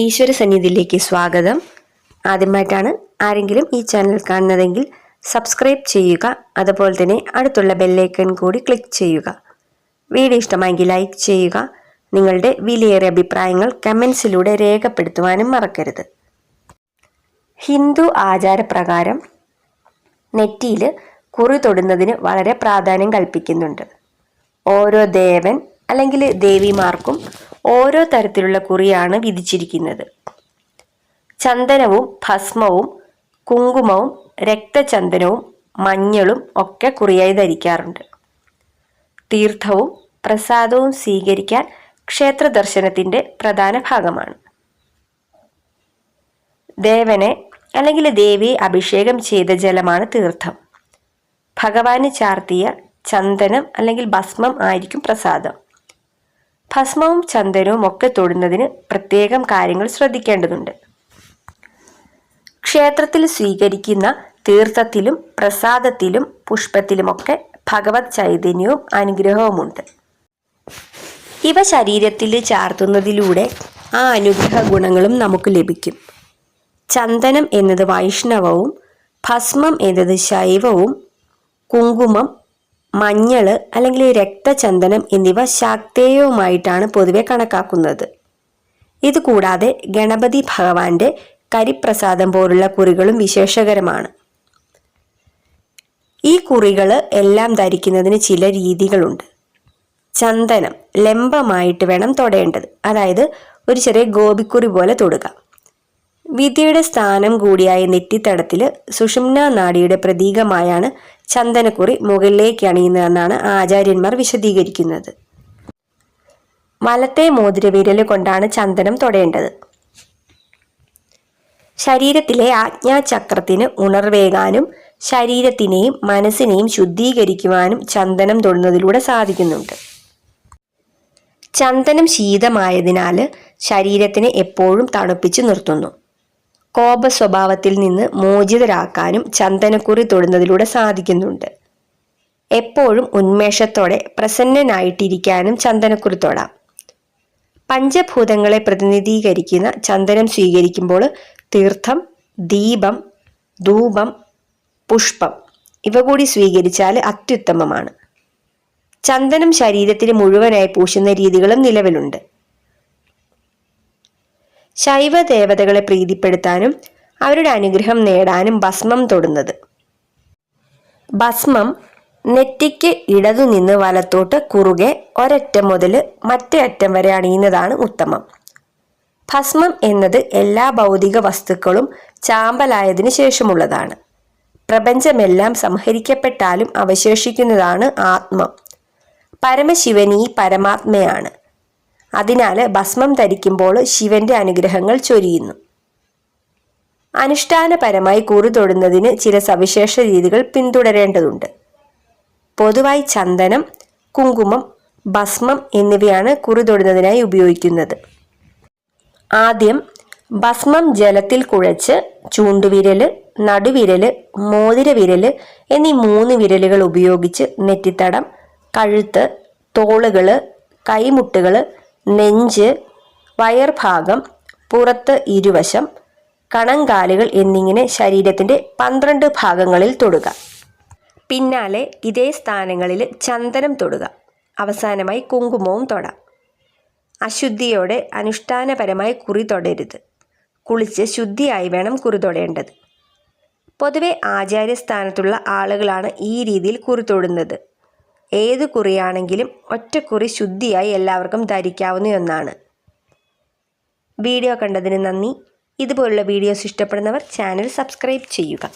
ഈശ്വര സന്നിധിയിലേക്ക് സ്വാഗതം. ആദ്യമായിട്ടാണ് ആരെങ്കിലും ഈ ചാനൽ കാണുന്നതെങ്കിൽ സബ്സ്ക്രൈബ് ചെയ്യുക അതുപോലെ തന്നെ അടുത്തുള്ള ബെല്ലൈക്കൺ കൂടി ക്ലിക്ക് ചെയ്യുക. വീഡിയോ ഇഷ്ടമായെങ്കിൽ ലൈക്ക് ചെയ്യുക. നിങ്ങളുടെ വിലയേറിയ അഭിപ്രായങ്ങൾ കമൻസിലൂടെ രേഖപ്പെടുത്തുവാനും മറക്കരുത്. ഹിന്ദു ആചാരപ്രകാരം നെറ്റിയിൽ കുറി തൊടുന്നതിന് വളരെ പ്രാധാന്യം കൽപ്പിക്കുന്നുണ്ട്. ഓരോ ദേവൻ അല്ലെങ്കിൽ ദേവിമാർക്കും ഓരോ തരത്തിലുള്ള കുറിയാണ് വിധിച്ചിരിക്കുന്നത്. ചന്ദനവും ഭസ്മവും കുങ്കുമവും രക്തചന്ദനവും മഞ്ഞളും ഒക്കെ കുറിയായി ധരിക്കാറുണ്ട്. തീർത്ഥവും പ്രസാദവും സ്വീകരിക്കാൻ ക്ഷേത്ര ദർശനത്തിന്റെ പ്രധാന ഭാഗമാണ്. ദേവനെ അല്ലെങ്കിൽ ദേവിയെ അഭിഷേകം ചെയ്ത ജലമാണ് തീർത്ഥം. ഭഗവാന് ചാർത്തിയ ചന്ദനം അല്ലെങ്കിൽ ഭസ്മം ആയിരിക്കും പ്രസാദം. ഭസ്മവും ചന്ദനവും ഒക്കെ തൊടുന്നതിന് പ്രത്യേകം കാര്യങ്ങൾ ശ്രദ്ധിക്കേണ്ടതുണ്ട്. ക്ഷേത്രത്തിൽ സ്വീകരിക്കുന്ന തീർത്ഥത്തിലും പ്രസാദത്തിലും പുഷ്പത്തിലുമൊക്കെ ഭഗവത് ചൈതന്യവും അനുഗ്രഹവുമുണ്ട്. ഇവ ശരീരത്തിൽ ചാർത്തുന്നതിലൂടെ ആ അനുഗ്രഹ ഗുണങ്ങളും നമുക്ക് ലഭിക്കും. ചന്ദനം എന്നത് വൈഷ്ണവവും ഭസ്മം എന്നത് ശൈവവും കുങ്കുമം മഞ്ഞൾ അല്ലെങ്കിൽ രക്തചന്ദനം എന്നിവ ശാക്തേയവുമായിട്ടാണ് പൊതുവെ കണക്കാക്കുന്നത്. ഇതുകൂടാതെ ഗണപതി ഭഗവാന്റെ കരിപ്രസാദം പോലുള്ള കുറികളും വിശേഷകരമാണ്. ഈ കുറികൾ എല്ലാം ധരിക്കുന്നതിന് ചില രീതികളുണ്ട്. ചന്ദനം ലംബമായിട്ട് വേണം തൊടേണ്ടത്. അതായത് ഒരു ചെറിയ ഗോപിക്കുറി പോലെ തൊടുക. വിദ്യയുടെ സ്ഥാനം കൂടിയായ നെറ്റിത്തടത്തിൽ സുഷുമ്ന നാടിയുടെ പ്രതീകമായാണ് ചന്ദനക്കുറി മുകളിലേക്ക് അണിയുന്നതെന്നാണ് ആചാര്യന്മാർ വിശദീകരിക്കുന്നത്. വലത്തെ മോതിരവിരൽ കൊണ്ടാണ് ചന്ദനം തൊടേണ്ടത്. ശരീരത്തിലെ ആജ്ഞാചക്രത്തിന് ഉണർവേകാനും ശരീരത്തിനെയും മനസ്സിനെയും ശുദ്ധീകരിക്കുവാനും ചന്ദനം തൊടുന്നതിലൂടെ സാധിക്കുന്നുണ്ട്. ചന്ദനം ശീതമായതിനാൽ ശരീരത്തിനെ എപ്പോഴും തണുപ്പിച്ചു നിർത്തുന്നു. കോപ സ്വഭാവത്തിൽ നിന്ന് മോചിതരാക്കാനും ചന്ദനക്കുറി തൊടുന്നതിലൂടെ സാധിക്കുന്നുണ്ട്. എപ്പോഴും ഉന്മേഷത്തോടെ പ്രസന്നനായിട്ടിരിക്കാനും ചന്ദനക്കുറി തൊടാം. പഞ്ചഭൂതങ്ങളെ പ്രതിനിധീകരിക്കുന്ന ചന്ദനം സ്വീകരിക്കുമ്പോൾ തീർത്ഥം ദീപം ധൂപം പുഷ്പം ഇവ കൂടി സ്വീകരിച്ചാൽ അത്യുത്തമമാണ്. ചന്ദനം ശരീരത്തിന് മുഴുവനായി പൂശുന്ന രീതികളും നിലവിലുണ്ട്. ശൈവ ദേവതകളെ പ്രീതിപ്പെടുത്താനും അവരുടെ അനുഗ്രഹം നേടാനും ഭസ്മം തൊടുന്നത്. ഭസ്മം നെറ്റിക്ക് ഇടതുനിന്ന് വലത്തോട്ട് കുറുകെ ഒരറ്റം മുതൽ മറ്റേ അറ്റം വരെ അണിയുന്നതാണ് ഉത്തമം. ഭസ്മം എന്നത് എല്ലാ ഭൗതിക വസ്തുക്കളും ചാമ്പലായതിനു ശേഷമുള്ളതാണ്. പ്രപഞ്ചമെല്ലാം സംഹരിക്കപ്പെട്ടാലും അവശേഷിക്കുന്നതാണ് ആത്മം. പരമശിവനീ പരമാത്മയാണ്. അതിനാൽ ഭസ്മം ധരിക്കുമ്പോൾ ശിവന്റെ അനുഗ്രഹങ്ങൾ ചൊരിയുന്നു. അനുഷ്ഠാനപരമായി കുറി തൊടുന്നതിന് ചില സവിശേഷ രീതികൾ പിന്തുടരേണ്ടതുണ്ട്. പൊതുവായി ചന്ദനം കുങ്കുമം ഭസ്മം എന്നിവയാണ് കുറി തൊടുന്നതിനായി ഉപയോഗിക്കുന്നത്. ആദ്യം ഭസ്മം ജലത്തിൽ കുഴച്ച് ചൂണ്ടുവിരൽ നടുവിരൽ മോതിരവിരൽ എന്നീ മൂന്ന് വിരലുകൾ ഉപയോഗിച്ച് നെറ്റിത്തടം കഴുത്ത് തോളുകൾ കൈമുട്ടുകൾ നെഞ്ച് വയർഭാഗം പുറത്ത് ഇരുവശം കണങ്കാലുകൾ എന്നിങ്ങനെ ശരീരത്തിന്റെ പന്ത്രണ്ട് ഭാഗങ്ങളിൽ തൊടുക. പിന്നാലെ ഇതേ സ്ഥാനങ്ങളിൽ ചന്ദനം തൊടുക. അവസാനമായി കുങ്കുമവും തൊടാം. അശുദ്ധിയോടെ അനുഷ്ഠാനപരമായി കുറി തൊടരുത്. കുളിച്ച് ശുദ്ധിയായി വേണം കുറി തൊടേണ്ടത്. പൊതുവെ ആചാര്യസ്ഥാനത്തുള്ള ആളുകളാണ് ഈ രീതിയിൽ കുറി തൊടുന്നത്. ഏത് കുറിയാണെങ്കിലും ഒറ്റക്കുറി ശുദ്ധിയായി എല്ലാവർക്കും ധരിക്കാവുന്ന ഒന്നാണ്. വീഡിയോ കണ്ടതിന് നന്ദി. ഇതുപോലുള്ള വീഡിയോസ് ഇഷ്ടപ്പെടുന്നവർ ചാനൽ സബ്സ്ക്രൈബ് ചെയ്യുക.